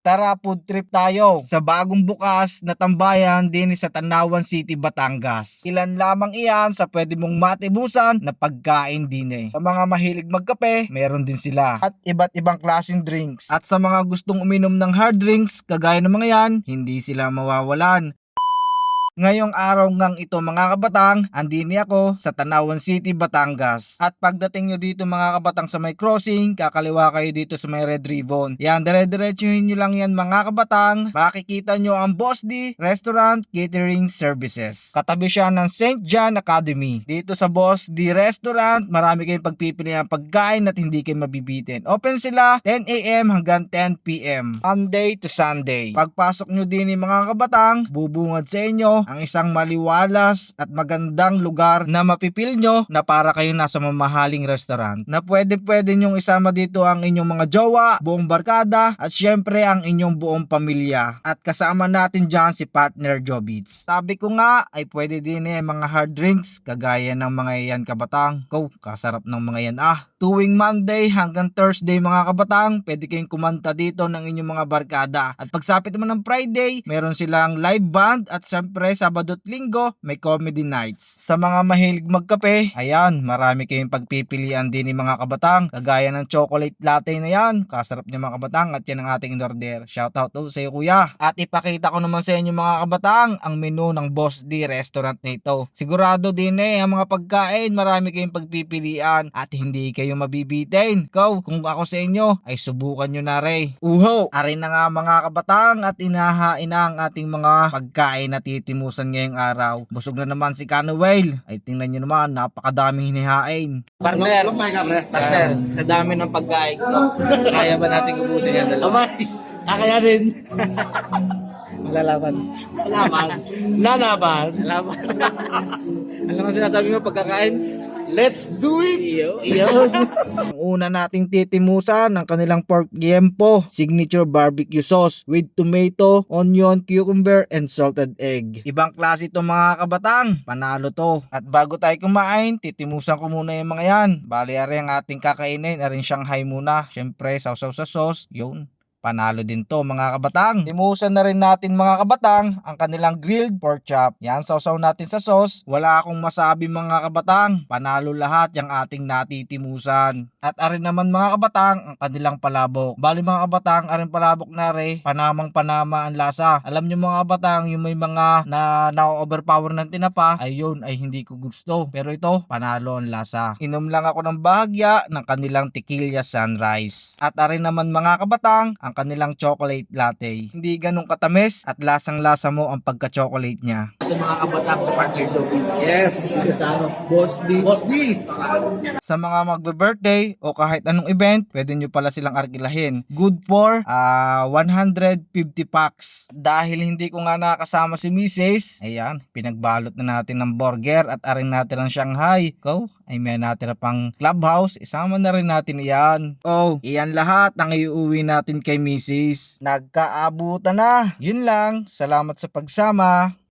Tara food trip tayo sa bagong bukas na tambayan din sa Tanawan City, Batangas. Ilan lamang iyan sa pwede mong matibusan na pagkain din eh. Sa mga mahilig magkape, meron din sila. At iba't ibang klaseng drinks. At sa mga gustong uminom ng hard drinks, kagaya ng mga yan, hindi sila mawawalan. Ngayong araw ngang ito mga kabatang, andini ako sa Tanawan City, Batangas. At pagdating nyo dito mga kabatang sa may crossing, kakaliwa kayo dito sa may Red Ribbon. Yan, dire-diretsuhin nyo lang yan mga kabatang. Makikita nyo ang Boss D Restaurant Catering Services. Katabi siya ng St. John Academy. Dito sa Boss D Restaurant, marami kayong pagpipili ng pagkain at hindi kayo mabibitin. Open sila 10 a.m. hanggang 10 p.m. Monday to Sunday. Pagpasok nyo din mga kabatang, bubungad sa inyo ang isang maliwalas at magandang lugar na mapipil nyo na para kayo nasa mamahaling restaurant na pwede pwede nyong isama dito ang inyong mga jowa, buong barkada at syempre ang inyong buong pamilya at kasama natin dyan si partner Jobits. Sabi ko nga ay pwede din eh mga hard drinks kagaya ng mga yan kabatang. Go, kasarap ng mga yan ah. Tuwing Monday hanggang Thursday mga kabatang, pwede kayong kumanta dito ng inyong mga barkada. At pagsapit naman ng Friday, meron silang live band at syempre Sabado at Linggo, may comedy nights. Sa mga mahilig magkape, ayan, marami kayong pagpipilian din ni mga kabatang. Kagaya ng chocolate latte na yan, kasarap niya mga kabatang at yan ang ating in-order. Shoutout to sa iyo kuya. At ipakita ko naman sa inyo mga kabatang ang menu ng Boss D restaurant na ito. Sigurado din eh, ang mga pagkain, marami kayong pagpipilian at hindi kayo mabibitin. Go, kung ako sa inyo, ay subukan nyo na rin. Uho, arin na nga mga kabatang at inahain na ang ating mga pagkain na titimusan ngayong araw. Busog na naman si Canuel. Ay tingnan nyo naman, napakadaming hinihain. Partner, partner, sa dami ng pagkain kaya ba natin ubusin yan dalawa? Abay, kakayanin. Malalaman. Laban. Lalaban. Lalaman. Alam mo sinasabi mo pagkakain? Let's do it! Iyo. Iyon. Ang una nating titimusan ng kanilang pork liempo, signature barbecue sauce with tomato, onion, cucumber, and salted egg. Ibang klase ito mga kabatang, panalo to. At bago tayo kumain, titimusan ko muna yung mga yan. Bali ari ang ating kakainin, aring Shanghai muna. Syempre, sausaw sa sauce, yun. Panalo din to mga kabatang. Timusan na rin natin mga kabatang ang kanilang grilled pork chop. Yan, sausaw natin sa sauce. Wala akong masabi mga kabatang. Panalo lahat yung ating natitimusan. At arin naman mga kabatang ang kanilang palabok. Bali mga kabatang, arin palabok na re, panamang panama ang lasa. Alam nyo mga kabatang, yung may mga na na-overpower ng tinapa, ayun ay hindi ko gusto. Pero ito, panalo ang lasa. Inom lang ako ng bahagya ng kanilang tequila sunrise. At arin naman mga kabatang, ang kanilang chocolate latte. Hindi ganun katamis at lasang-lasa mo ang pagka-chocolate niya. Ito mga kabatak sa partner Dobins. Yes! Kasama. Boss D. Boss D. Sa mga magbe-birthday o kahit anong event, pwede nyo pala silang arkilahin. Good for ah 150 packs. Dahil hindi ko nga nakasama si Mrs. Ayan, pinagbalot na natin ng burger at aring natin ng Shanghai. Go, ay may natira pang clubhouse. Isama na rin natin iyan. Oh, iyan lahat ang iuwi natin kay Mrs. Nagkaabutan na. Yun lang. Salamat sa pagsama.